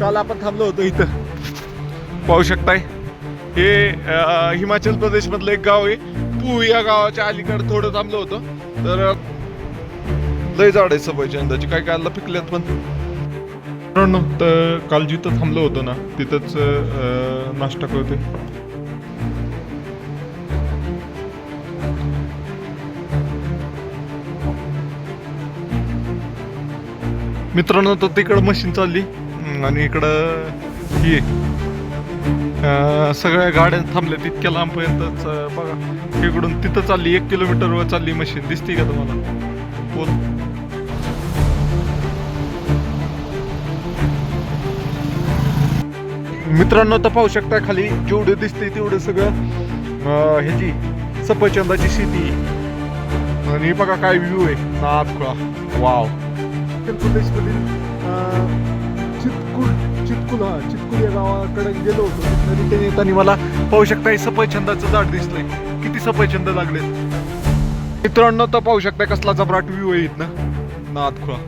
काल आपण थांबलो होतो इथं. पाहू शकताय. हे हिमाचल प्रदेश मधलं एक गाव आहे. पू या गावाच्या अलीकडे थोडं थांबलो होतो. तर लय झाड आहे सफरचंदाची अंदाजे काय काय पिकल्यात पण. मित्रांनो तर काल जिथं थांबलो होतो ना तिथंच नाश्ता करते मित्रांनो तर तिकडं मशीन चालली. आणि इकडं ही सगळ्या गाड्या थांबल्या तितक्या लांबपर्यंतच बघा इकडून तिथं चालली एक किलोमीटरवर चालली मशीन दिसते का तुम्हाला? बोल. मित्रांनो तर पाहू शकता खाली जेवढं दिसते तेवढं सगळं ह्याची सफरचंदाची शेती. आणि बघा काय व्ह्यू आहे. नाथखुळा वाव उत्तर प्रदेशमधील चितकुल चितकुल हा चितकुल या गावाकडे गेलो होतो. तिथनं रिटर्न येताना मला पाहू शकता हे सफरचंदाचं झाड दिसलंय. किती सफरचंद लागले मित्रांनो तर पाहू शकता कसला जबराट व्ह्यू आहे इथनं. नाथखुळा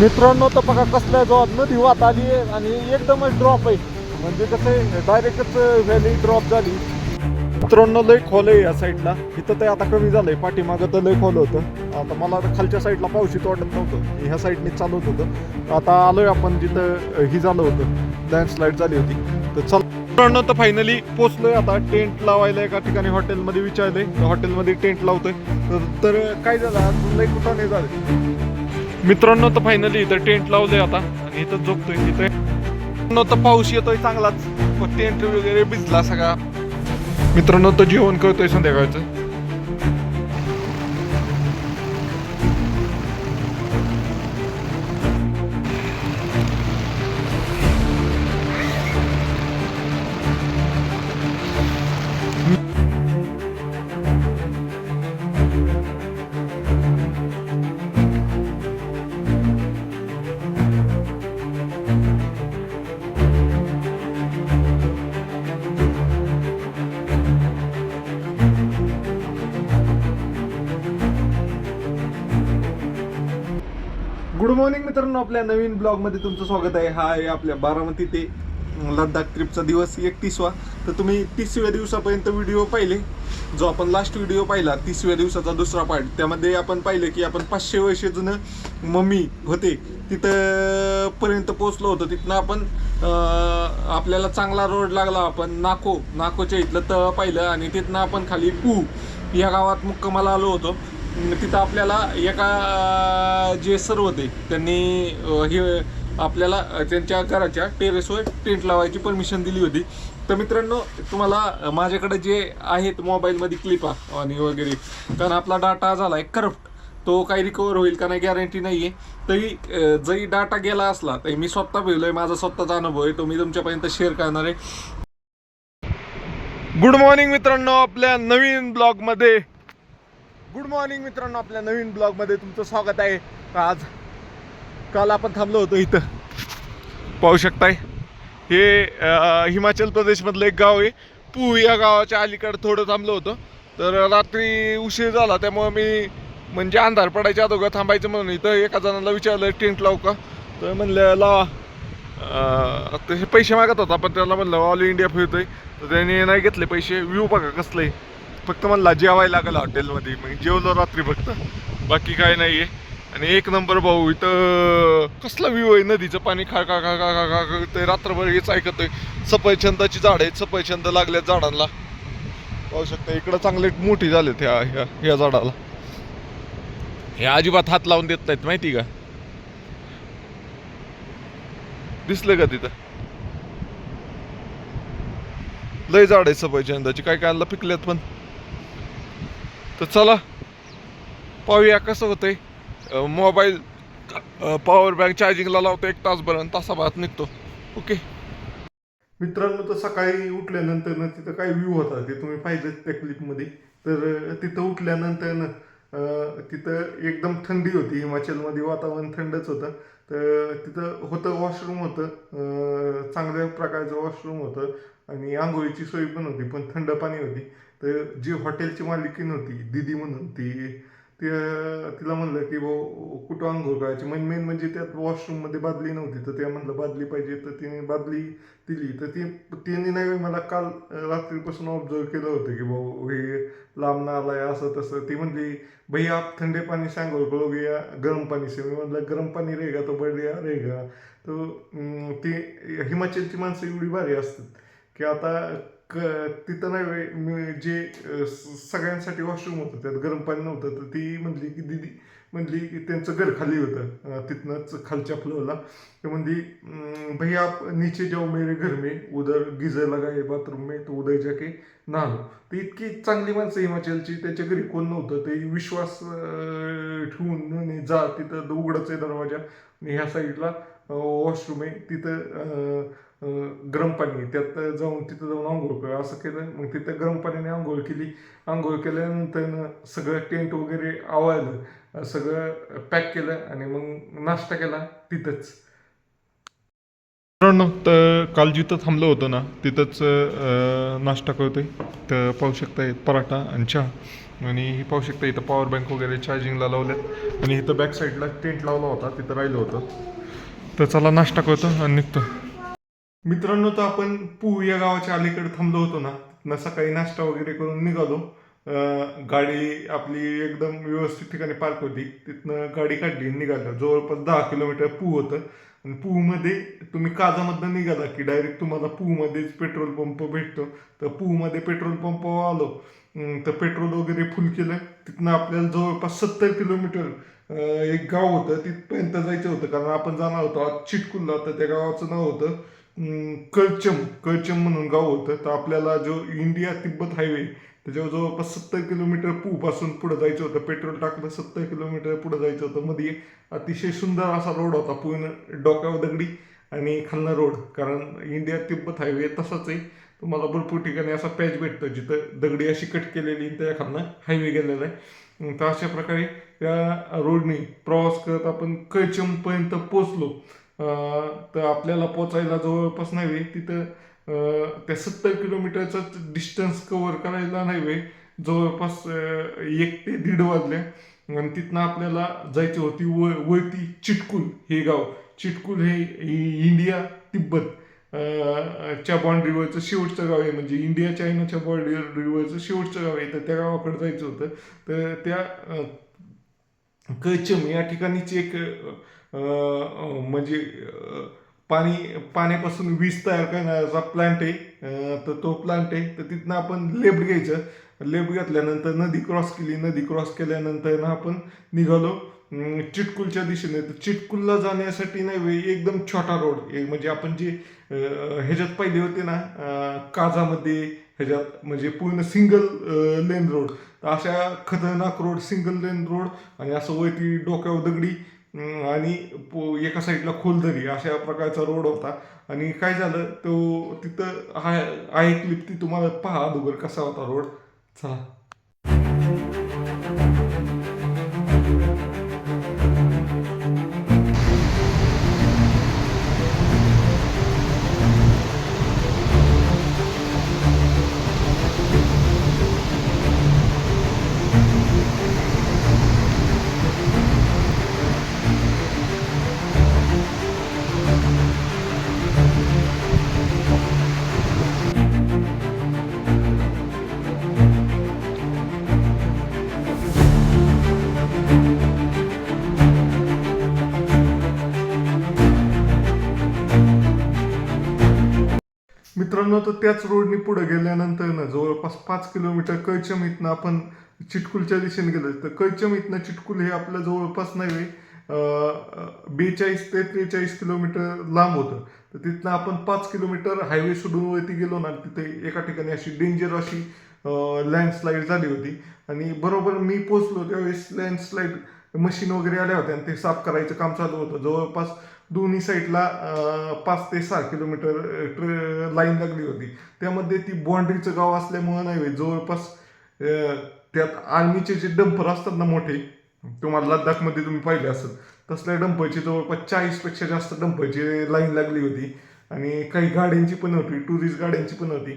मित्रांनो तर बघा कसल्या जोरात नदी वाहत आली आहे आणि एकदमच ड्रॉप आहे. म्हणजे कसं डायरेक्टच व्हॅली ड्रॉप झाली. मित्रांनो लय खोल आहे या साईडला इथं ते आता कमी झालंय. पाठीमागं तर लय खोल होतं. आता मला आता खालच्या साईडला पावशीत वाटत नव्हतं. ह्या साईडने चालवत होतं. आता आलोय आपण जिथं ही झालं होतं. लँडस्लाईड झाली होती. तर चल. मित्रांनो तर फायनली पोचलोय आता. टेंट लावायला एका ठिकाणी हॉटेलमध्ये विचारलंय हॉटेलमध्ये टेंट लावतोय. तर- तर काय झालं? आज लय कुठं नाही झालं. मित्रांनो तर फायनली इथं टेंट लावलंय आता. आणि इथं झोपतोय. इथं तर पाऊस येतोय चांगलाच. टेंट वगैरे भिजला सगळा. मित्रांनो तर जेवण करतोय संध्याकाळचं. मित्रांनो आपल्या नवीन ब्लॉगमध्ये तुमचं स्वागत आहे. हा आहे आपल्या बारामती ते लद्दाख ट्रिपचा दिवस एकतीसवा. तर तुम्ही तीसव्या दिवसापर्यंत व्हिडिओ पाहिले. जो आपण लास्ट व्हिडिओ पाहिला तीसव्या दिवसाचा दुसरा पार्ट त्यामध्ये आपण पाहिलं की आपण पाचशे वर्ष जुनं मम्मी होते. तिथं पर्यंत पोहोचलो होतो. तिथनं आपण आपल्याला चांगला रोड लागला. आपण नाको नाकोच्या इथलं तळ पाहिलं आणि तिथनं आपण खाली पू या गावात मुक्कामाला आलो होतो. तिथं आपल्याला एका जे सर होते त्यांनी हे आपल्याला त्यांच्या घराच्या टेरेसवर टेंट लावायची परमिशन दिली होती. तर मित्रांनो तुम्हाला माझ्याकडे जे आहेत मोबाईलमध्ये क्लिपा आणि वगैरे कारण आपला डाटा झाला आहे करप्ट तो काही रिकवर होईल का नाही गॅरंटी नाही आहे तरी जरी डाटा गेला असला तरी मी स्वतः भेलोय माझा स्वतःचा अनुभव आहे तो मी तुमच्यापर्यंत शेअर करणार आहे. गुड मॉर्निंग मित्रांनो आपल्या नवीन ब्लॉगमध्ये गुड मॉर्निंग मित्रांनो आपल्या नवीन ब्लॉगमध्ये तुमचं स्वागत आहे. आज काल आपण थांबलो होतो इथं. पाहू शकताय. हे हिमाचल प्रदेशमधलं एक गाव आहे. पू या गावाच्या अलीकडे थोडं थांबलो होतो. तर रात्री उशीर झाला त्यामुळे मी म्हणजे अंधार पडायच्या अगोदर थांबायचं म्हणून इथं एका जणाला विचारलं टेंट लावू का? तर म्हणलं लावा हे पैसे मागत होता पण त्याला म्हणलं ऑल इंडिया फिरतोय. तर त्याने नाही घेतले पैसे. व्ह्यू बघा कसले फक्त मला जेवायला लागलं हॉटेलमध्ये. मग जेवलो रात्री फक्त. बाकी काय नाही आहे आणि एक नंबर भाऊ इथं कसला व्ह्यू आहे? नदीचं पाणी खा खा खा खा खा खा ते रात्रभर हेच ऐकतोय सफरचंदाची झाड आहेत सफरचंद लागल्या झाडांना. पाहू शकता इकडं चांगले मोठी झाले ह्या ह्या ह्या झाडाला. हे अजिबात हात लावून देत नाहीत माहिती का? दिसलं का तिथं? लय झाड आहे सफरचंदाची. काय काय पिकल्यात पण? तर चला पाहूया कसं होतंय. मोबाईल पॉवर बँक चार्जिंगला लावतो एक तासभर तासाभरात निघतो. ओके? मित्रांनो तर सकाळी उठल्यानंतर ना तिथं काय व्ह्यू होता ते तुम्ही पाहिजे त्या क्लिपमध्ये तर तिथं उठल्यानंतर ना तिथं एकदम थंडी होती. हिमाचलमध्ये वातावरण थंडच होतं. तर तिथं होतं वॉशरूम होतं. चांगल्या प्रकारचं वॉशरूम होतं. आणि आंघोळीची सोय पण होती पण थंड पाणी होती. तर जी हॉटेलची मालकीन होती दिदी म्हणून ती ती तिला म्हणलं की भाऊ कुठं अंघोळ करायची? मेन मेन म्हणजे त्यात वॉशरूममध्ये बादली नव्हती तर त्या म्हणलं बादली पाहिजे तर तिने बादली दिली. तर ती तिने नाही मला काल रात्रीपासून ऑब्झर्व केलं होतं की भाऊ हे लांब नाला आहे असं तसं. ती म्हणली भैया आप थंडे पाणी से आंघोळ या गरम पाणी से. मी म्हणलं गरम पाणी रेगा तो बढ़िया रेगा तो ती हिमाचलची माणसं एवढी भारी असतात की आता क तिथं नाही व्हय, मी जे स- सगळ्यांसाठी वॉशरूम होतं त्यात गरम पाणी नव्हतं तर ती म्हणली की दिदी म्हणली की त्यांचं घर खाली होतं. तिथनंच खालच्या फ्लोअरला ते म्हणली भैया आप नीचे जाओ मेरे घर में उधर गिजर लगा बाथरूम में तो उदय जाके नालो तर इतकी चांगली माणसं हिमाचलची त्याच्या घरी कोण नव्हतं ते विश्वास ठेवून जा तिथं उघडच आहे दरवाजा. आणि ह्या साईडला वॉशरूम आहे. तिथं गरम पाणी त्यात जाऊन तिथं जाऊन आंघोळ कर असं केलं. मग तिथं गरम पाण्याने आंघोळ केली. आंघोळ केल्यानंतर सगळं टेंट वगैरे आवळलं सगळं पॅक केलं आणि मग नाश्ता केला तिथंच. मित्रांनो तर काल जिथं थांबलो होतो ना तिथंच नाश्ता करतोय. तर पाहू शकता येत पराठा आणि चहा. आणि ही पाहू शकता इथं पॉवर बँक वगैरे चार्जिंगला लावल्यात. आणि इथं बॅक साईडला टेंट लावला होता तिथं राहिलं होतं. तर चला नाश्ता करतो आणि निघतो. मित्रांनो तर आपण पू या गावाच्या अलीकडे थांबलो होतो ना. तिथनं सकाळी नाश्ता वगैरे करून निघालो. गाडी आपली एकदम व्यवस्थित ठिकाणी पार्क होती. तिथनं गाडी काढली आणि निघालो. जवळपास दहा किलोमीटर पू होतं. आणि पूमध्ये तुम्ही काजामधनं निघाला की डायरेक्ट तुम्हाला पूमध्येच पेट्रोल पंप भेटतो. तर पूमध्ये पेट्रोल पंप आलो. तर पेट्रोल वगैरे फुल केलं. तिथनं आपल्याला जवळपास सत्तर किलोमीटर एक गाव होतं. तिथपर्यंत जायचं होतं. कारण आपण जाणार होतो आज चिटकुल्ला. तर त्या गावाचं नाव होतं कळचम कळचम म्हणून गाव होतं. तर आपल्याला जो इंडिया तिब्बत हायवे त्याच्यावर जवळपास सत्तर किलोमीटर पूपासून पुढे जायचं होतं. पेट्रोल टाकलं सत्तर किलोमीटर पुढे जायचं होतं. मध्ये अतिशय सुंदर असा रोड होता पूर्ण डोक्यावर दगडी आणि खालना रोड. कारण इंडिया तिब्बत हायवे तसाच आहे. तुम्हाला भरपूर ठिकाणी असा पॅच भेटतो जिथं दगडी अशी कट केलेली त्या खालना हायवे गेलेला आहे. तर अशा प्रकारे त्या रोडने प्रवास करत आपण कळचमपर्यंत पोचलो तर आपल्याला पोचायला जवळपास नाही तिथं त्या सत्तर किलोमीटरचा डिस्टन्स कव्हर करायला नाही वे जवळपास एक ते दीड वाजल्या आणि तिथनं आपल्याला जायची होती व वरती चिटकुल हे गाव. चिटकुल हे इंडिया तिब्बत. च्या बाँड्रीवरचं शेवटचं गाव आहे. म्हणजे इंडिया चायनाच्या बाँड्रीवरचं शेवटचं गाव आहे. तर त्या गावाकडे जायचं होतं. तर त्या कचम या ठिकाणीची एक म्हणजे पाणी पाण्यापासून वीज तयार करण्याचा प्लांट आहे. तर तो प्लांट आहे. तर तिथनं आपण लेफ्ट घ्यायचं. लेफ्ट घेतल्यानंतर नदी क्रॉस केली. नदी क्रॉस केल्यानंतर ना आपण निघालो. चिटकुलच्या दिशेने. तर चिटकुलला जाण्यासाठी नाही वे एकदम छोटा रोड म्हणजे आपण जे ह्याच्यात पाहिले होते ना काजामध्ये ह्याच्यात म्हणजे पूर्ण सिंगल लेन रोड अशा खतरनाक रोड सिंगल लेन रोड आणि असं वरती डोक्यावर दगडी आणि पो- एका साईडला खोलदरी अशा प्रकारचा रोड होता. आणि काय झालं तो तिथं हा आहे क्लिप ती तुम्हाला पहा अगोदर कसा होता रोड. चला. मित्रांनो तर त्याच रोडनी पुढे गेल्यानंतर ना जवळपास पाच किलोमीटर कैचम इथनं आपण चिटकुलच्या दिशेने गेलो. तर कैचम इथनं चिटकुल हे आपल्या जवळपास नाही बेचाळीस ते त्रेचाळीस किलोमीटर लांब होतं. तर तिथनं आपण पाच किलोमीटर हायवे सोडून वरती गेलो ना तिथे एका ठिकाणी अशी डेंजर अशी लँडस्लाईड झाली होती. आणि बरोबर मी पोचलो त्यावेळेस लँडस्लाईड मशीन वगैरे आल्या होत्या आणि ते साफ करायचं काम चालू होतं. जवळपास दोन्ही साईडला पाच ते सहा किलोमीटर ट्रे लाईन लागली होती. त्यामध्ये ती बाँड्रीचं गाव असल्यामुळं नाही जवळपास त्यात आर्मीचे जे डंपर असतात ना मोठे तुम्हाला लद्दाखमध्ये तुम्ही पाहिले असेल तसल्या डंपरची जवळपास चाळीसपेक्षा जास्त डंपरची लाईन लागली होती. आणि काही गाड्यांची पण होती टुरिस्ट गाड्यांची पण होती.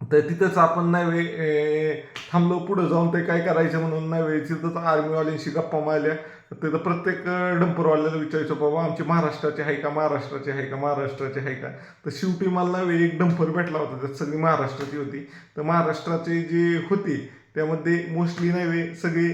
तर तिथंच आपण नाही थांबलो पुढं जाऊन ते काय करायचं म्हणून नाही तिथंच आर्मीवाल्यांशी गप्पा मारल्या. तिथं प्रत्येक डंपरवाल्याला विचारायचं बाबा आमची महाराष्ट्राची आहे का? महाराष्ट्राची आहे का? महाराष्ट्राची आहे का? तर शेवटी मला एक डंपर भेटला होता त्यात सगळी महाराष्ट्राची होती. तर महाराष्ट्राची जी होती त्यामध्ये मोस्टली नाही सगळी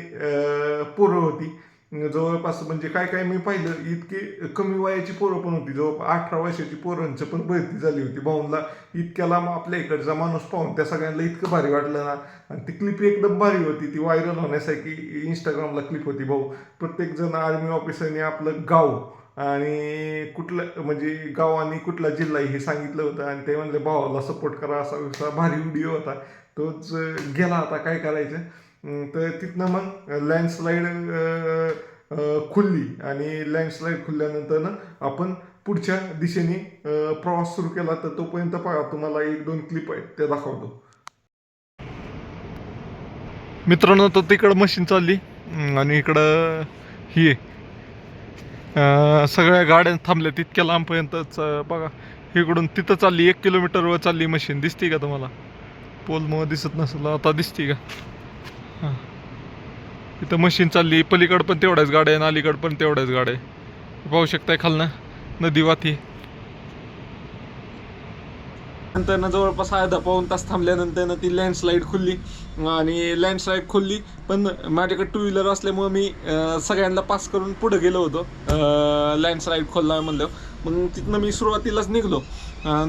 पोरं होती. जवळपास म्हणजे काय काय मी पाहिलं इतके कमी वयाची पोरं पण होती. जवळपास अठरा वर्षाची पोरांचं पण भरती झाली होती. भाऊनला इतक्या लांब आपल्या इकडचा माणूस पाहून त्या सगळ्यांना इतकं भारी वाटलं ना. आणि ती क्लिप एकदम भारी होती. ती व्हायरल होण्यासाठी इंस्टाग्रामला क्लिप होती भाऊ. प्रत्येक जण आर्मी ऑफिसरने आपलं गाव आणि कुठलं म्हणजे गाव आणि कुठला जिल्हा हे सांगितलं होतं. आणि ते म्हणले भावाला सपोर्ट करा. असा भारी व्हिडिओ होता. तोच गेला आता काय करायचं? तर तिथनं मग लँडस्लाईड खुलली. आणि लँडस्लाईड खुलल्यानंतर आपण पुढच्या दिशेने प्रवास सुरू केला. तर तोपर्यंत पहा तुम्हाला एक दोन क्लिप आहेत त्या दाखवतो. मित्रांनो तर तिकडं मशीन चालली. आणि इकडं ही सगळ्या गाड्या थांबल्या तितक्या लांबपर्यंतच बघा इकडून तिथं चालली. एक किलोमीटरवर चालली मशीन दिसते का तुम्हाला? पोलमुळं दिसत नसेल. आता दिसते का? हां. इथं मशीन चालली पलीकडं पण तेवढ्याच गाड्या आहे अलीकडं पण तेवढ्याच गाड्या आहे पाहू शकताय खालनं नदी वाती. नंतर जवळपास अर्धा पाऊन तास थांबल्यानंतर ती लँडस्लाईड खुलली. आणि लँडस्लाईड खुलली पण माझ्याकडे टू व्हीलर असल्यामुळे मी सगळ्यांना पास करून पुढे गेलो होतो. लँडस्लाईड खोलला म्हणलं. मग तिथनं मी सुरुवातीलाच निघलो.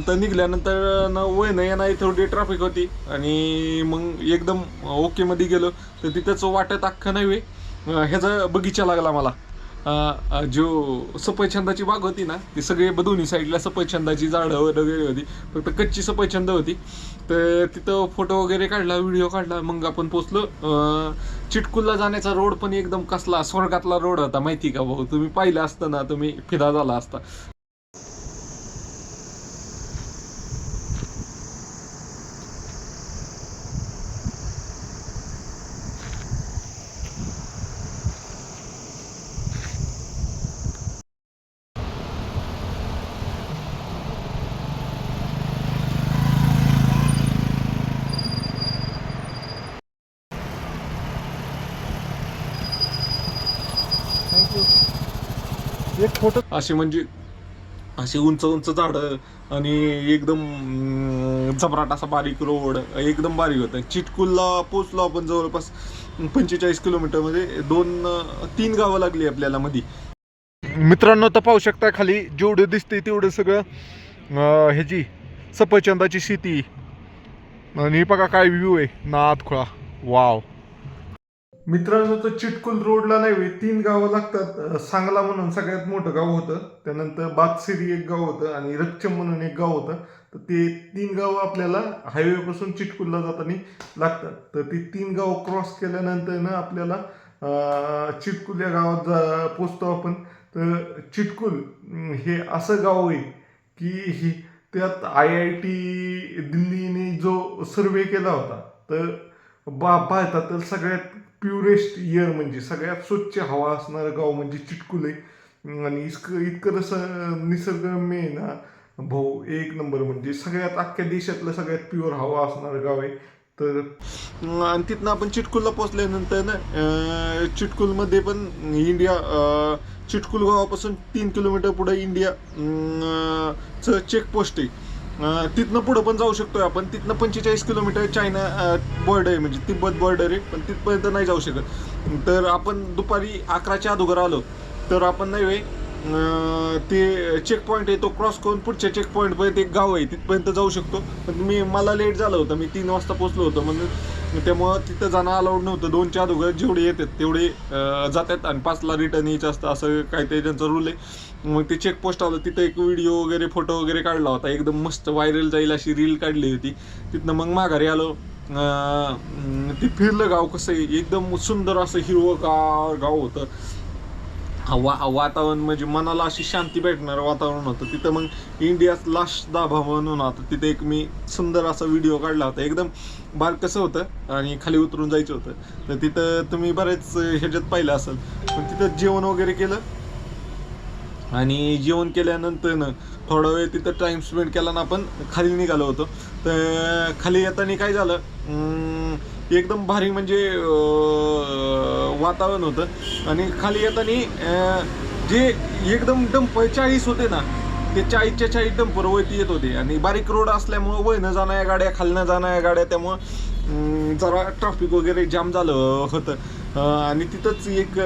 तर निघाल्यानंतर न वय न येणार थोडी ट्रॅफिक होती. आणि मग एकदम ओकेमध्ये गेलो. तर तिथंच वाटत अख्खं नाही वे ह्याचा बगीचा लागला मला. जो सफरछंदाची बाग होती ना ती सगळी दोन्ही साईडला सफरछंदाची झाडं वगैरे होती. फक्त कच्ची सफरछंद होती. तर तिथं फोटो वगैरे काढला व्हिडिओ काढला. मग आपण पोचलो. चिटकुलला जाण्याचा रोड पण एकदम कसला स्वर्गातला रोड होता. माहिती का भाऊ? तुम्ही पाहिलं असतं ना तुम्ही फिदा झाला असता. असे म्हणजे असे उंच उंच झाडं आणि एकदम अं, असा बारीक रोड एकदम बारीक होतं. चिटकुलला पोचलो आपण जवळपास पंचेचाळीस किलोमीटरमध्ये दोन तीन गावं लागली आपल्याला मध्ये मित्रांनो तर पाहू शकता खाली जेवढं दिसते तेवढं सगळं ह्याची सफरचंदाची शेती. आणि बघा काय व्ह्यू आहे. नाद खुळा वाव मित्रांनो तर चिटकुल रोडला नाही तीन गावं लागतात सांगला म्हणून सगळ्यात मोठं गाव होतं. त्यानंतर बादसिरी एक गाव होतं आणि रक्चम म्हणून एक गाव होतं. तर ते तीन गावं आपल्याला हायवेपासून चिटकुलला जाताना लागतात. तर ती तीन गाव क्रॉस केल्यानंतर ना आपल्याला चिटकुल या गावात जा पोचतो आपण. तर चिटकुल हे असं गाव आहे की ही त्यात आय आय टी दिल्लीने जो सर्वे केला होता तर बा भारतातील सगळ्यात प्युरेस्ट इयर म्हणजे सगळ्यात स्वच्छ हवा असणारं गाव म्हणजे चिटकुल. आहे आणि इतकं इतकं तसं निसर्गरम्य आहे ना भाऊ एक नंबर म्हणजे सगळ्यात अख्ख्या देशातलं सगळ्यात प्युअर हवा असणारं गाव आहे. तर आणि तिथनं आपण चिटकुलला पोचल्यानंतर ना चिटकुलमध्ये पण इंडिया चिटकुल गावापासून तीन किलोमीटर पुढे इंडिया चं चेकपोस्ट आहे. तिथनं पुढं पण जाऊ शकतोय आपण. तिथनं पंचेचाळीस किलोमीटर चायना बॉर्डर आहे म्हणजे तिब्बत बॉर्डर आहे पण तिथपर्यंत नाही जाऊ शकत. तर आपण दुपारी अकराच्या अगोदर आलो. तर आपण नाही वे ते चेक पॉईंट आहे तो क्रॉस करून पुढच्या चेक पॉईंटपर्यंत एक गाव आहे तिथपर्यंत जाऊ शकतो. पण मी मला लेट झालं होतं मी तीन वाजता पोचलो होतो. म्हणून त्यामुळं तिथं जाणं अलाउड नव्हतं. दोनच्या अगोदर जेवढे येतात तेवढे जातात आणि पाचला रिटर्न यायचं असतं असं काहीतरी त्यांचा रूल आहे. मग ते चेक पोस्ट आलं तिथं एक व्हिडिओ वगैरे फोटो वगैरे काढला होता. एकदम मस्त व्हायरल जाईल अशी रील काढली होती. तिथनं मग माघारी आलो. ते फिरलं गाव कसं आहे? एकदम सुंदर असं हिरवगार गाव होतं. वा वातावरण म्हणजे मनाला अशी शांती भेटणारं वातावरण होतं. तिथं मग इंडियात लास्ट दाभा म्हणून होता तिथे एक मी सुंदर असा व्हिडिओ काढला होता. एकदम बार कसं होतं आणि खाली उतरून जायचं होतं. तर तिथं तुम्ही बरेच ह्याच्यात पाहिलं असेल. पण तिथं जेवण वगैरे केलं. आणि जेवण केल्यानंतर ना थोडा वेळ तिथं टाइम स्पेंड केला ना आपण खाली निघालो होतो. तर खाली येताना काय झालं? एकदम भारी म्हणजे वातावरण होतं. आणि खाली येताना जे एकदम डंप चाळीस होते ना ते चाळीसच्या चाळीस डंपर वरती येत होते. आणि बारीक रोड असल्यामुळं वयनं जाणाऱ्या गाड्या खालनं जाणाऱ्या गाड्या त्यामुळं जरा ट्रॅफिक वगैरे जाम झालं होतं. आणि तिथंच एक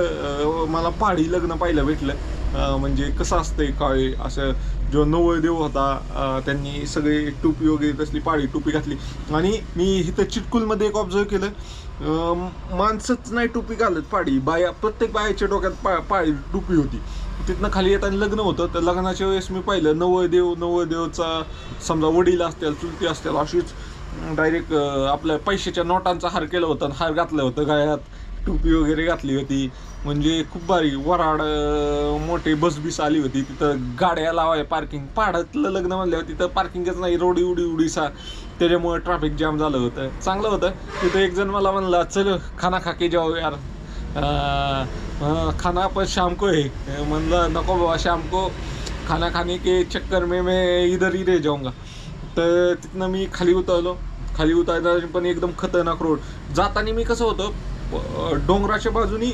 मला पहाडी लग्न पाहायला भेटलं. म्हणजे कसं असतंय काय असं जेव्हा नवरदेव होता त्यांनी सगळे टोपी वगैरे तसली पाळी टोपी घातली. आणि मी इथं चिटकुलमध्ये एक ऑब्झर्व केलं. माणसंच नाही टोपी घालत पाळी. बाया प्रत्येक बायाच्या डोक्यात पा पाळी टोपी होती. तिथनं खाली येताना लग्न होतं. तर लग्नाच्या वेळेस मी पाहिलं नवरदेव नवरदेवचा समजा वडील असतील चुलती असतील अशीच डायरेक्ट आपल्या पैशाच्या नोटांचा हार केला होता आणि हार घातलं होतं गळ्यात. टोपी वगैरे घातली होती. म्हणजे खूप भारी वराड मोठे बसबीस बस आली होती. तिथं गाड्या लावाय पार्किंग पाडातलं लग्न म्हणल्यावर तिथं पार्किंगच नाही रोड उडी उडी सा त्याच्यामुळे ट्रॅफिक जाम झालं होतं. चांगलं होतं. तिथं एक जण मला म्हणला चल खाना खाके जाऊ यार. खाना पण श्यामको आहे. म्हणलं नको बाबा श्यामको. खाना खाने के चक्कर में मैं इधर ही रह जाऊंगा. तर तिथनं मी खाली उतरलो. खाली उतरता पण एकदम खतरनाक रोड जाताना मी कसं होतं डोंगराच्या बाजूनी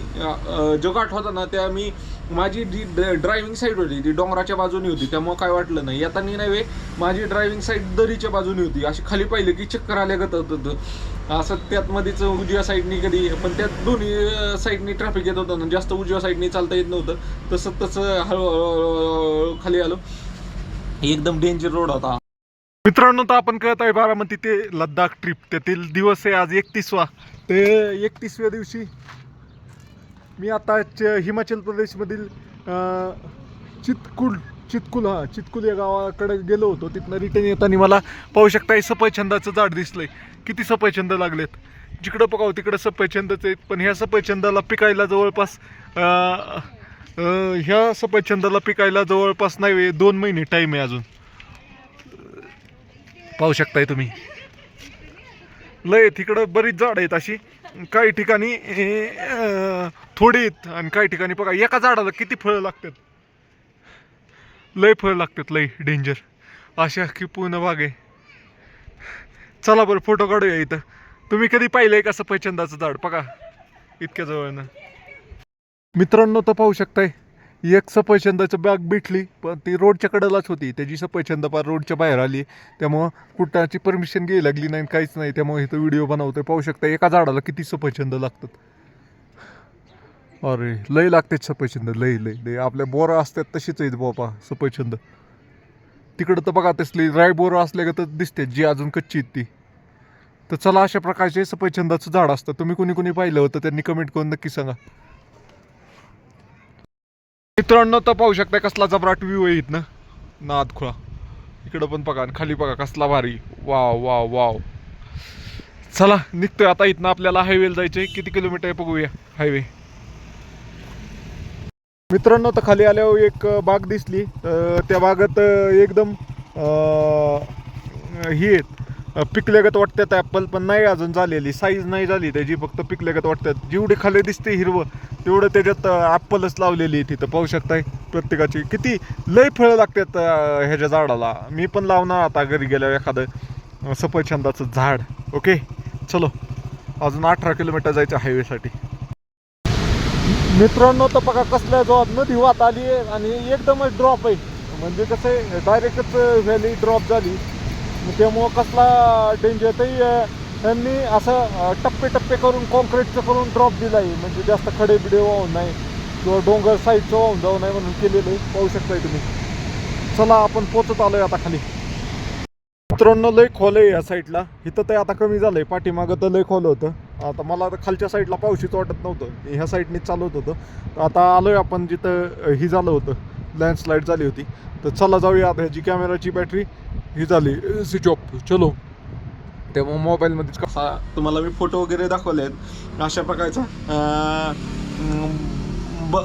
जो गाठ होता ना त्या मी माझी जी ड्रायव्हिंग साईड होती ती डोंगराच्या बाजूनी होती. त्यामुळं काय वाटलं नाही. येताना नाही वे माझी ड्रायव्हिंग साईड दरीच्या बाजूनी होती. अशी खाली पाहिलं की चक्कर आल्यागत होतं असं त्यात मध्येच उजव्या साईडनी कधी पण त्यात दोन्ही साईडनी ट्रॅफिक येत होतं. ना जास्त उजव्या साईडनी चालता येत नव्हतं. तसं तसं हळूहळू खाली आलो. एकदम डेंजर रोड होता. मित्रांनो तर आपण कळत आहे बारामती ते लद्दाख ट्रिप त्यातील दिवस आहे आज एकतीसवा. ते एकतीसव्या दिवशी मी आता च- हिमाचल प्रदेशमधील चितकुल चितकुल हा चितकुल या गावाकडे गेलो होतो. तिथनं रिटर्न येताना मला पाहू शकता सफरचंदाचं झाड दिसलंय. किती सफरचंद लागलेत? जिकडं पकाव तिकडं सफरचंदच आहेत. पण ह्या सफरचंदाला पिकायला जवळपास ह्या सफरचंदाला पिकायला जवळपास नाही दोन महिने टाईम आहे अजून. पाहू शकताय तुम्ही. लय तिकडं बरीच झाड आहेत अशी. काही ठिकाणी थोडीत थोडी आहेत आणि काही ठिकाणी बघा एका झाडाला किती फळं लागतात. लय फळं लागतात लय डेंजर. अशा की पूर्ण बाग आहे. चला बरं फोटो काढूया इथं. तुम्ही कधी पाहिलंय कसं सफरचंदाचं झाड? बघा इतक्या जवळनं. मित्रांनो तर पाहू शकताय एक सफरचंदाची बाग भेटली पण ती रोडच्या कडेलाच होती. त्याची सफरचंद पार रोडच्या बाहेर आली. त्यामुळं कुठाची परमिशन घ्यायला लागली नाही काहीच नाही. त्यामुळे इथं व्हिडिओ बनवतोय. पाहू शकता एका झाडाला किती सफरचंद लागतात. अरे लय लागते सफरचंद. लय लय लय. आपल्या बोरं असतात तशीच आहेत बाबा सफरचंद. तिकडं तर बघा तसली राय बोरं असल्या का तर दिसते जी अजून कच्ची आहेत ती. तर चला अशा प्रकारचे सफरचंदाचं झाड असतं. तुम्ही कुणी कुणी पाहिलं होतं त्यांनी कमेंट करून नक्की सांगा. मित्रांनो तर पाहू शकता कसला जबराट व्ह्यू आहे इथनं. नाद खुळा. इकडं पण बघा आणि खाली बघा कसला भारी. Wow wow wow. चला निघतोय आता इथनं आपल्याला हायवेला जायचे किती किलोमीटर आहे बघूया. हायवे मित्रांनो तर खाली आल्यावर एक बाग दिसली. त्या बागात एकदम ही आहेत. पिकल्यागत वाटतात ॲपल पण नाही अजून झालेली. साईज नाही झाली त्याची फक्त पिकल्यागत वाटतात जेवढे खाली दिसते हिरवं तेवढं त्याच्यात ॲपलच लावलेली आहे तिथं. पाहू शकताय प्रत्येकाची. किती लय फळं लागतात ह्याच्या झाडाला. मी पण लावणार आता घरी गेल्यावर एखादं सफरछंदाचं सफरचंदाचं झाड. ओके? चलो. अजून अठरा किलोमीटर जायचं हायवेसाठी मित्रांनो तर बघा कसल्या जॉब नदी वाहत आली आहे आणि एकदमच ड्रॉप आहे. म्हणजे कसं आहे डायरेक्टच व्हॅली ड्रॉप झाली. त्यामुळं कसला डेंजर तरी त्यांनी असं टप्पे टप्पे करून कॉन्क्रीटचं करून ड्रॉप दिला आहे म्हणजे जास्त खडे बिडे वाहून नाही किंवा डोंगर साईडचं वाहून जाऊ नाही म्हणून केलेलं आहे. पाहू शकताय तुम्ही. चला आपण पोचत आलोय आता खाली. मित्रांनो लय खोल आहे या साईडला इथं ते आता कमी झालंय. पाठीमागं तर लय खोल होतं. आता मला आता खालच्या साईडला पावशीच वाटत नव्हतं. ह्या साईडने चालवत होतं. आता आता आलोय आपण जिथं ही झालं होतं. लँडस्लाईड झाली होती. तर चला जाऊया आता ह्याची कॅमेराची बॅटरी ही झाली स्विच ऑफ चलो. तेव्हा मोबाईलमध्येच कसा तुम्हाला मी फोटो वगैरे दाखवले आहेत. अशा प्रकारचा ब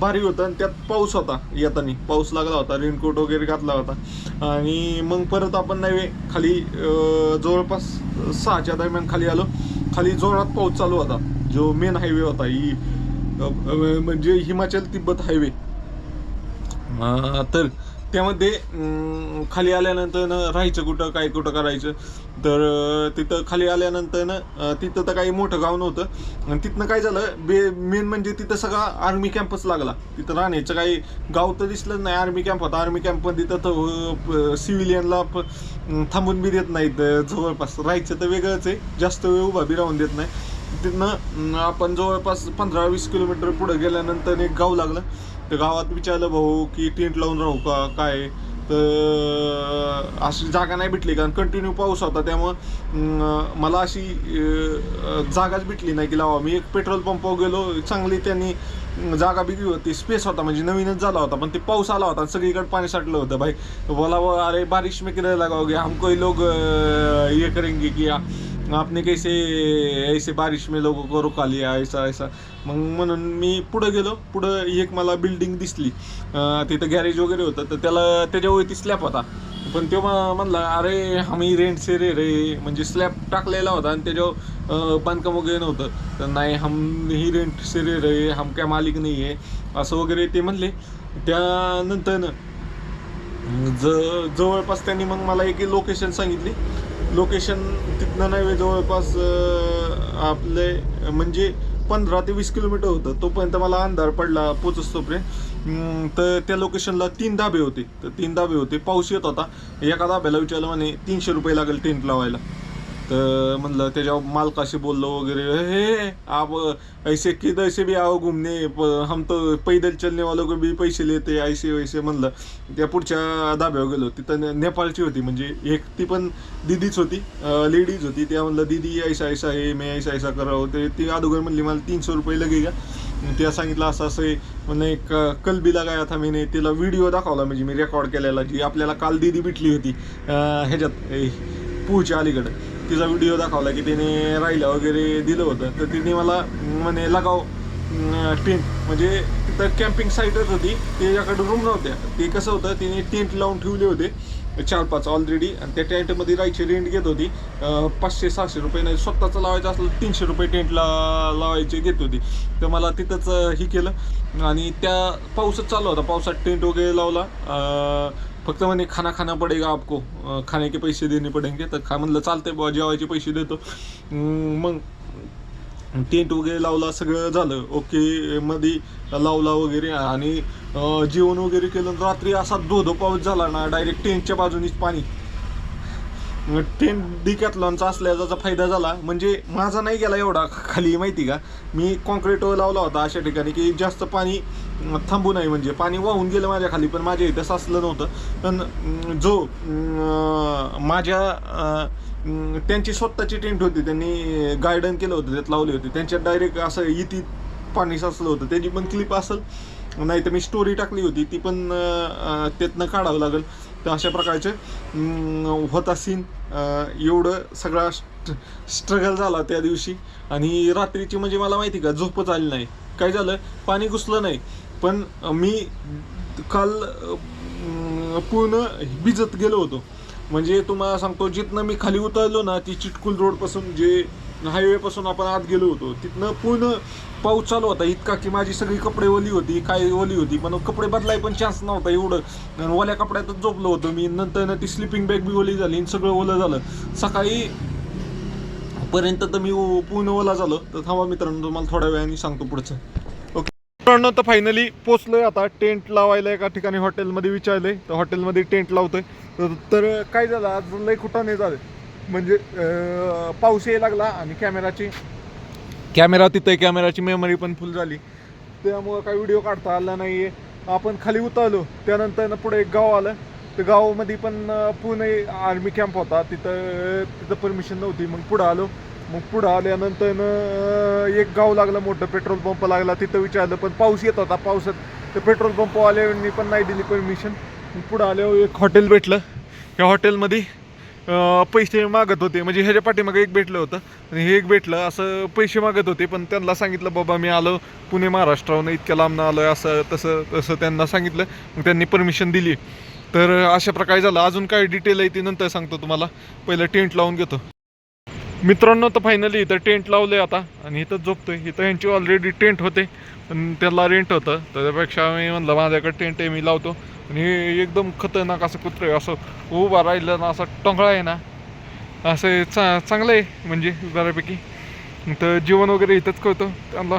भारी होतं आणि त्यात पाऊस होता येताना. पाऊस लागला होता रेनकोट वगैरे घातला होता. आणि मग परत आपण नव्हे खाली जवळपास सहाच्या दरम्यान खाली आलो. खाली जोरात पाऊस चालू होता. जो मेन हायवे होता ही म्हणजे हिमाचल तिब्बत हायवे तर त्यामध्ये खाली आल्यानंतर राहायचं कुठं काय कुठं करायचं? तर तिथं खाली आल्यानंतर तिथं तर काही मोठं गाव नव्हतं. आणि तिथनं काय झालं बे मेन म्हणजे तिथं सगळा आर्मी कॅम्पच लागला. तिथं राहण्याचं काही गाव तर दिसलं नाही आर्मी कॅम्प होता. आर्मी कॅम्पमध्ये तर सिव्हिलियनला थांबून बी देत नाहीत. जवळपास राहायचं तर वेगळंच आहे. जास्त वेळ उभा बी राहून देत नाही. तिथनं आपण जवळपास पंधरा वीस किलोमीटर पुढे गेल्यानंतर एक गाव लागलं. तर गावात विचारलं भाऊ की टेंट लावून राहू का? काय? तर अशी जागा नाही भेटली कारण कंटिन्यू पाऊस होता. त्यामुळं मला अशी जागाच भेटली नाही की लावा. मी एक पेट्रोल पंपावर गेलो. चांगली त्यांनी जागा बिगली होती. स्पेस होता म्हणजे नवीनच झाला होता. पण ते पाऊस आला होता आणि सगळीकडे पाणी साठलं होतं. भाई बोला अरे बारिश में किधर लगाओगे? हमको ही लोग ये करेंगे की आपने कैसे ऐसे बारिश में लोगों को रुका लिया ऐसा ऐसा। मग म्हणून मी पुढं गेलो पुढं एक मला बिल्डिंग दिसली. तिथं गॅरेज वगैरे होतं तर त्याला त्याच्यावरती स्लॅप होता. पण तो म्हणला अरे आम्ही रेंट से रे रे. म्हणजे स्लॅब टाकलेला होता आणि त्याच्यावर बांधकाम वगैरे नव्हतं. तर नाही हम ही रेंट से रे रे हम काय मालिक नाही आहे असं वगैरे ते म्हणले. त्यानंतर ज जवळपास त्यांनी मग मला एक लोकेशन सांगितली. लोकेशन तिथनं नाही जवळपास आपले म्हणजे पंधरा ते वीस किलोमीटर होतं. तोपर्यंत मला अंधार पडला पोचस तोपर्यंत तर त्या लोकेशनला तीन धाबे होते. तर तीन धाबे होते. पाऊस येत होता. एका धाब्याला विचारलं म्हणे तीनशे रुपये लागेल टेंट लावायला. तर म्हणलं त्याच्यावर मालकाशी बोललो वगैरे. हे आप ऐसे किद ऐसे बी आव घुमणे प- हम तो पैदल चलने वालो को भी पैसे लेते ऐसे वैसे म्हणलं. त्या पुढच्या धाब्यावर गेलो तिथं नेपाळची होती. म्हणजे एक ती पण दिदीच होती. लेडीज होती. त्या म्हणलं दीदी ऐसा ऐसा हे मी ऐसा ऐसा करावं. ते ती अदोगर म्हणली मला तीनशे रुपये लगे का त्या सांगितलं असं असं आहे म्हणजे एक कल काय आता मी तिला व्हिडिओ दाखवला म्हणजे मी रेकॉर्ड केलेला जी आपल्याला काल दीदी भेटली होती. ह्याच्यात ए, पूच्या अलीकडं. तिचा व्हिडिओ दाखवला की तिने राहिलं वगैरे दिलं होतं. तर तिने मला म्हणे लगाव टेंट म्हणजे तिथं कॅम्पिंग साईटच होती. त्याच्याकडे रूम नव्हत्या. ते कसं होतं तिने टेंट लावून ठेवले होते. चार पाच ऑलरेडी आणि त्या टेंटमध्ये राहायची रेंट घेत होती. पाचशे सहाशे रुपये नाही स्वतःचं लावायचं असलं तीनशे रुपये टेंटला लावायचे घेत होती. तर मला तिथंच हे केलं. आणि त्या पाऊसच चालू होता. पावसात टेंट वगैरे लावला. फक्त म्हणे खाना खाना पडेगा आपको खाण्याचे खाने के पैसे देणे पडेंगे. तर खा म्हणलं चालतंय बुवा जेवायचे पैसे देतो. मग टेंट वगैरे लावला सगळं झालं. ओके मध्ये लावला वगैरे आणि जेवण वगैरे केलं. रात्री असा धो धो पाऊस झाला ना डायरेक्ट टेंटच्या बाजूनीच पाणी. टेंट डिकॅथलॉनचा असल्याचा फायदा झाला म्हणजे माझा नाही गेला एवढा खाली माहिती का? मी कॉन्क्रीट लावला होता अशा ठिकाणी की जास्त पाणी थांबू नये म्हणजे. पाणी वाहून गेलं माझ्या खाली पण माझ्या इथं साचलं नव्हतं. पण जो माझ्या त्यांची स्वतःची टेंट होती. त्यांनी गार्डन केलं होतं त्यात लावली होती. त्यांच्यात डायरेक्ट असं इथे पाणी साचलं होतं. त्याची पण क्लिप असेल. नाही तर मी स्टोरी टाकली होती. ती पण त्यातनं काढावं लागेल. तर अशा प्रकारचे होत असीन एवढं सगळा स्ट्रगल झाला त्या दिवशी. आणि रात्रीची म्हणजे मला माहिती का झोपच आली नाही. काय झालं? पाणी घुसलं नाही. पण मी काल पूर्ण भिजत गेलो होतो. म्हणजे तुम्हाला सांगतो जिथनं मी खाली उतरलो ना ती चिटकुल रोडपासून जे हायवेपासून आपण आत गेलो होतो तिथनं पूर्ण पाऊस चालू होता इतका की माझी सगळी कपडे ओली होती काय ओली होती पण कपडे बदलाय पण चान्स नव्हता एवढं. ओल्या कपड्यातच झोपलो होतो मी. नंतर ना ती स्लिपिंग बॅग बी ओली झाली सगळं ओलं झालं. सकाळी पर्यंत तर मी ओ- पूर्ण ओला झालो. तर थांबा मित्रांनो तुम्हाला थोड्या वेळाने सांगतो पुढचं. ओके मित्रांनो तर फायनली पोचलोय आता. टेंट लावायला एका ठिकाणी हॉटेलमध्ये विचारलंय तर हॉटेलमध्ये टेंट लावतोय. तर- तर काय झालं? आज लय नाही झालं. म्हणजे पाऊस यायला लागला आणि कॅमेराची कॅमेरा तिथे कॅमेराची मेमरी पण फुल झाली. त्यामुळं काही व्हिडिओ काढता आला नाही आहे आपण खाली उतरलो त्यानंतर पुढे एक गाव आलं. तर गावामध्ये पण पुणे आर्मी कॅम्प होता. तिथं तिथं परमिशन नव्हती. मग पुढं आलो. मग पुढं आल्यानंतर एक गाव लागलं मोठं पेट्रोल पंप लागला. तिथं विचारलं पण पाऊस येत होता पावसात. तर पेट्रोल पंपवाल्यांनी पण नाही दिली परमिशन पुढं आल्यावर एक हॉटेल भेटलं. त्या हॉटेलमध्ये पैसे मागत होते. म्हणजे ह्याच्या पाठीमागं एक भेटलं होतं. आणि हे एक भेटलं असं पैसे मागत होते. पण त्यांना सांगितलं बाबा मी आलो पुणे महाराष्ट्रावरून इतक्या लांबनं आलो असं तसं तसं त्यांना सांगितलं. मग त्यांनी परमिशन दिली. तर अशा प्रकारे झालं. अजून काय डिटेल आहे ती नंतर सांगतो तुम्हाला. पहिलं टेंट लावून घेतो. मित्रांनो तर फायनली इथं टेंट लावले आता. आणि इथं झोपतोय. इथं यांची ऑलरेडी टेंट होते. पण त्याला रेंट होतं. त्याच्यापेक्षा मी म्हणलं माझ्याकडे टेंट आहे मी लावतो. आणि हे एकदम खतरनाक असं कुत्रं आहे असं उभा राहिलं ना असं टोंगळा आहे ना असं चा चांगलं आहे म्हणजे बऱ्यापैकी. तर जेवण वगैरे इथंच करतो त्यांना.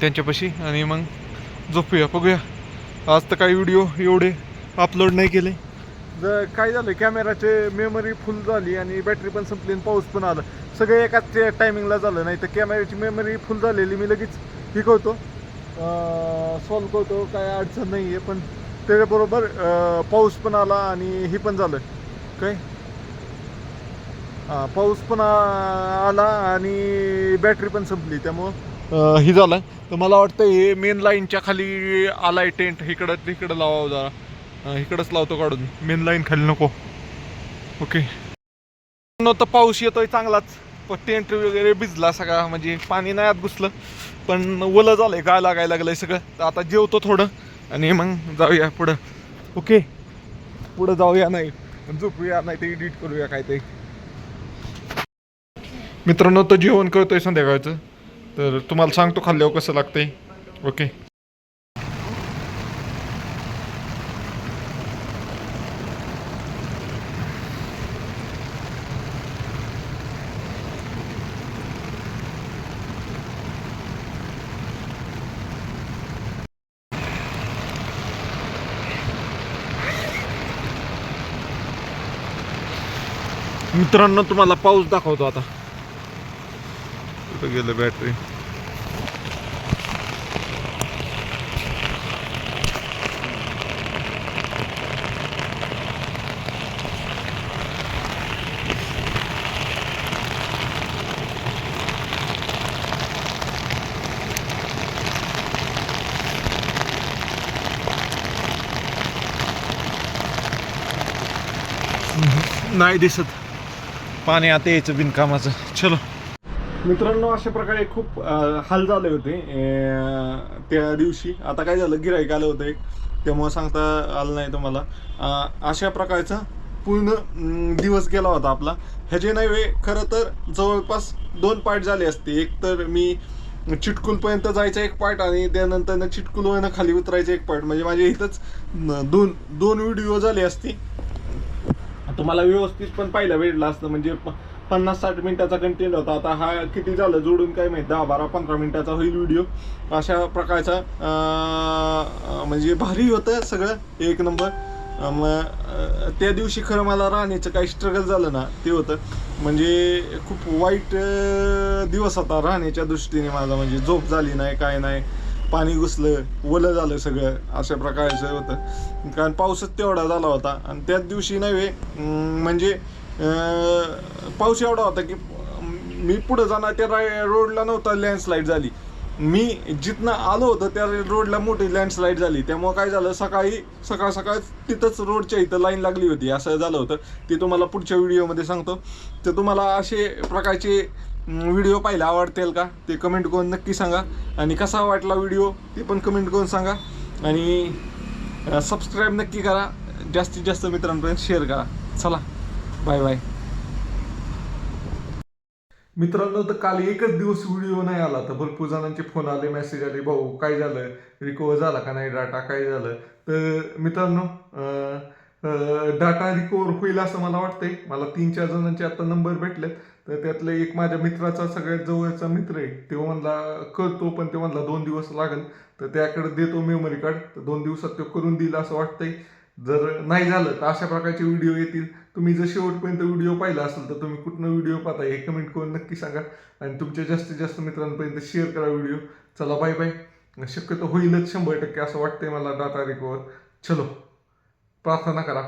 त्यांच्यापाशी. आणि मग झोपूया बघूया. आज तर काही व्हिडिओ एवढे अपलोड नाही केले. जर काय झालं कॅमेराचे मेमरी फुल झाली आणि बॅटरी पण संपली आणि पाऊस पण आला. सगळे एकाच टायमिंगला झालं. नाही तर कॅमेऱ्याची मेमरी फुल झालेली. मी लगेच हे करतो. सॉल्व करतो. काय अडचण नाही आहे पण त्याच्याबरोबर पाऊस पण आला आणि हे पण झालं. काय? हां पाऊस पण आला आणि बॅटरी पण संपली. त्यामुळं हे झालं. तर मला वाटतं हे मेन लाईनच्या खाली आलाय टेंट इकडं तिकडं लावावं जरा. इकडंच लावतो काढून. मेन लाईन खाली नको. ओके तर पाऊस येतोय चांगलाच. पण टेंट वगैरे भिजला सगळा म्हणजे पाणी नाही आत घुसलं. पण ओलं झालंय काय लागायला लागलंय सगळं. तर आता जेवतो थोडं आणि मग जाऊया पुढं. ओके. पुढं जाऊया नाही झोपूया नाही ते एडिट करूया काय ते मित्रांनो तर जेवण करतोय संध्याकाळचं. तर तुम्हाला सांगतो खाल्ल्यावर कसं लागतंय. ओके. मित्रांनो तुम्हाला पाऊस दाखवतो आता. कुठं गेलं बॅटरी नाही दिसत. पाणी आता यायचं बिनकामाचं. चलो. मित्रांनो अशा प्रकारे खूप हाल झाले होते. त्या दिवशी. आता काय झालं? गिराईक आलं होतं एक. त्यामुळं सांगता आलं नाही तुम्हाला. अशा प्रकारचा पूर्ण दिवस गेला होता आपला. ह्याचे नाही वे खरं तर जवळपास दोन पार्ट झाले असते. एक तर मी चिटकुलपर्यंत जायचा एक पार्ट आणि त्यानंतर चिटकुलवरनं खाली उतरायचं एक पार्ट म्हणजे माझ्या इथंच दोन दोन व्हिडिओ झाले असते. तुम्हाला व्यवस्थित पण पाहिलं भेटलं असतं. म्हणजे प- पन्नास साठ मिनिटाचा कंटेंट होता. आता हा किती झालं जोडून काय माहिती? दहा बारा पंधरा मिनिटाचा होईल व्हिडिओ अशा प्रकारचा म्हणजे भारी होतं सगळं. एक नंबर. मग त्या दिवशी खरं मला राहण्याचं काही स्ट्रगल झालं ना ते होतं. म्हणजे खूप वाईट दिवस होता राहण्याच्या दृष्टीने माझा. म्हणजे झोप झाली नाही काय नाही. पाणी घुसलं ओलं झालं सगळं. अशा प्रकारचं होतं. कारण पाऊसच तेवढा झाला होता. आणि त्याच दिवशी नव्हे म्हणजे पाऊस एवढा होता की मी पुढं जाणार त्या रा- रोडला नव्हता लँडस्लाईड झाली. मी जिथनं आलो होतो त्या रोडला मोठी लँडस्लाईड झाली. त्यामुळं काय झालं सकाळी सकाळ सकाळ तिथंच रोडच्या इथं लाईन लागली होती. असं झालं होतं. ते तुम्हाला पुढच्या व्हिडिओमध्ये सांगतो. तर तुम्हाला असे प्रकारचे व्हिडिओ पाहायला आवडतील का? ते कमेंट करून नक्की सांगा. आणि कसा वाटला व्हिडिओ ते पण कमेंट करून सांगा. आणि सबस्क्राईब नक्की करा. जास्तीत जास्त मित्रांपर्यंत शेअर करा. चला बाय बाय मित्रांनो तर काल एकच दिवस व्हिडिओ नाही आला. तर भरपूर जणांचे फोन आले मेसेज आले. भाऊ काय झालं? रिकवर झाला का नाही? डाटा काय झालं? तर मित्रांनो डाटा रिकवर होईल असं मला वाटतंय. मला तीन चार जणांचे आता नंबर भेटलेत. तर त्यातले एक माझ्या मित्राचा सगळ्यात जवळचा मित्र आहे तो म्हणला करतो पण. ते म्हणला दोन दिवस लागेल. तर त्याकडे देतो मेमरी कार्ड तर दोन दिवसात तो करून देईल असं वाटतंय. जर नाही झालं तर अशा प्रकारचे व्हिडिओ येतील. तुम्ही जर शेवटपर्यंत व्हिडिओ पाहिला असेल तर तुम्ही कुठनं व्हिडिओ पाहता हे कमेंट करून नक्की सांगा. आणि तुमच्या जास्तीत जास्त मित्रांपर्यंत शेअर करा व्हिडिओ चला बाय बाय शक्यतो होईलच शंभर टक्के असं वाटतंय मला डाटा रिकवर चलो प्रार्थना करा.